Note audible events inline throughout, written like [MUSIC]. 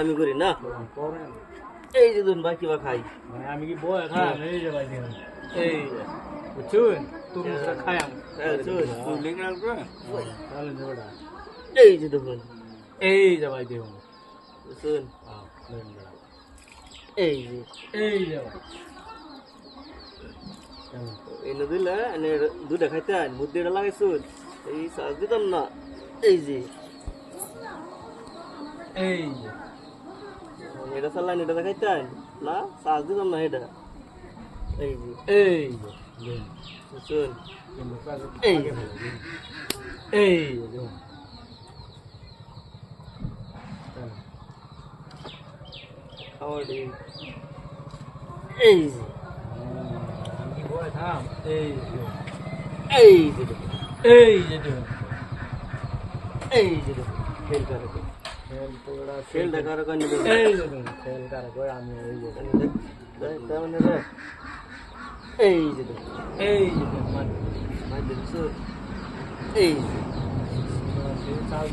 আমি করি না। করেন। এই যে দুন ভাই কিবা খাই? মানে আমি কি বয় খাম এই যে ভাই দেখুন এই যে। বুঝছুন তুমি সেটা খায়াম হ্যাঁ, শুন চালুন যে বেটা এই যে দেখুন এই যে ভাই দেখুন শুন হ্যাঁ বেটা এই যে। এই যে। চালুন। এনে দিলে এনে দুটা খাইতে আন বুদ্ধিটা লাগাইছুন এই সাজ দিতাম না। এই যে। এই যে। এটা চাল্লান এটা খাইতে আন না সাজ দিতাম না এটা। এই যে। এই যে। এই। এই যে দেখুন চালুন। খাওয়ার দিন এই যে। এই যে এই যে এই যে এই যে খেল কারে খেল তো খেল দেখার কারণে এই যে খেল কার করে আমি এই যে। রে এই যে এই যে মানে মাই এই যে। চাল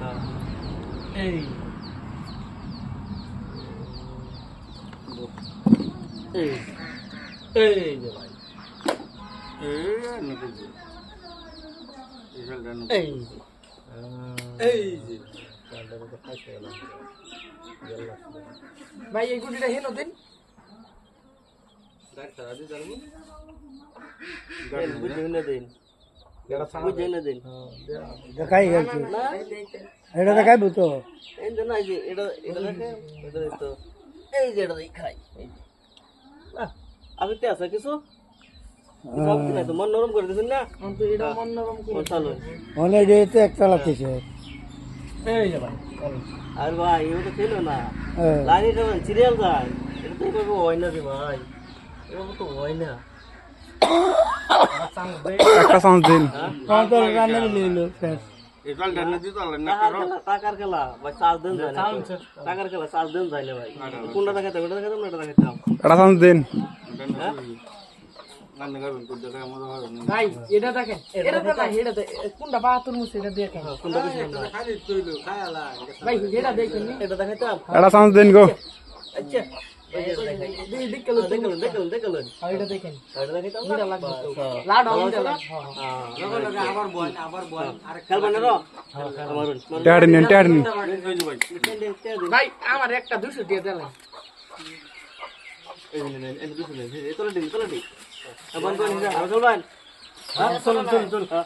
হ্যাঁ এই এই এই যে ভাই এই এই যে ভাই এই গুটিটা হেন দিন দেখাই গেছে এটা দেখাই তো? এটা এটা এই যে খাই এই যে। তে আছে কিছু? মন নরম করে দিছেন না? এটা মন নরম করে চালু। অনেক ডেতে একটা লাগতেছে এই যে ভাই। আর ভাই খেলো না। হ্যাঁ। লাইনে সিরিয়াল যায় এটা তো এভাবে হয় না রে ভাই। এভাবে তো হয় না। [COUGHS] একটা চান্স দিন। হ্যাঁ রান্না নিল ফ্রেন্ড টাকার খেলা টাকার খেলা ভাই চার্জ দেন যায় না টাকার খেলা চার্জ দেন যায় ভাই কোনটা দেখাইতাম এটা দেখাইতাম না এটা চান্স দিন হ্যাঁ ভাই এটা দেখেন এটা তো এটা কোনটা বাহাত্তর মুছে এটা দেখেন কোনটা ভাই এটা দেখেন এটা দেখাইতাম একটা চান্স দিন গো আচ্ছা আমার একটা দুশো দিয়ে দিলেন এই দিন, এই